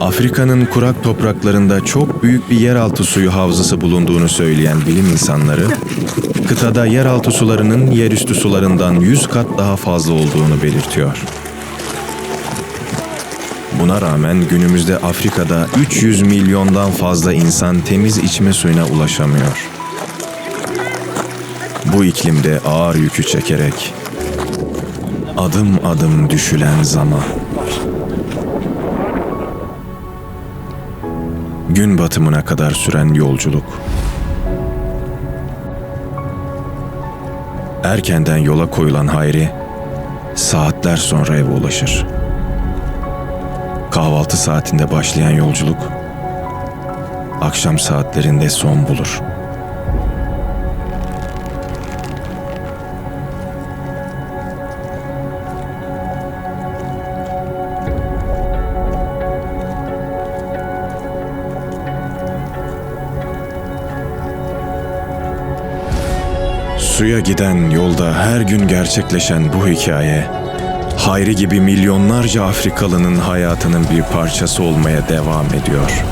Afrika'nın kurak topraklarında çok büyük bir yeraltı suyu havzası bulunduğunu söyleyen bilim insanları, kıtada yeraltı sularının yerüstü sularından 100 kat daha fazla olduğunu belirtiyor. Buna rağmen günümüzde Afrika'da 300 milyondan fazla insan temiz içme suyuna ulaşamıyor. Bu iklimde ağır yükü çekerek adım adım düşülen zaman. Gün batımına kadar süren yolculuk. Erkenden yola koyulan Hayri saatler sonra eve ulaşır. Kahvaltı saatinde başlayan yolculuk akşam saatlerinde son bulur. Suya giden yolda her gün gerçekleşen bu hikaye, Hayri gibi milyonlarca Afrikalının hayatının bir parçası olmaya devam ediyor.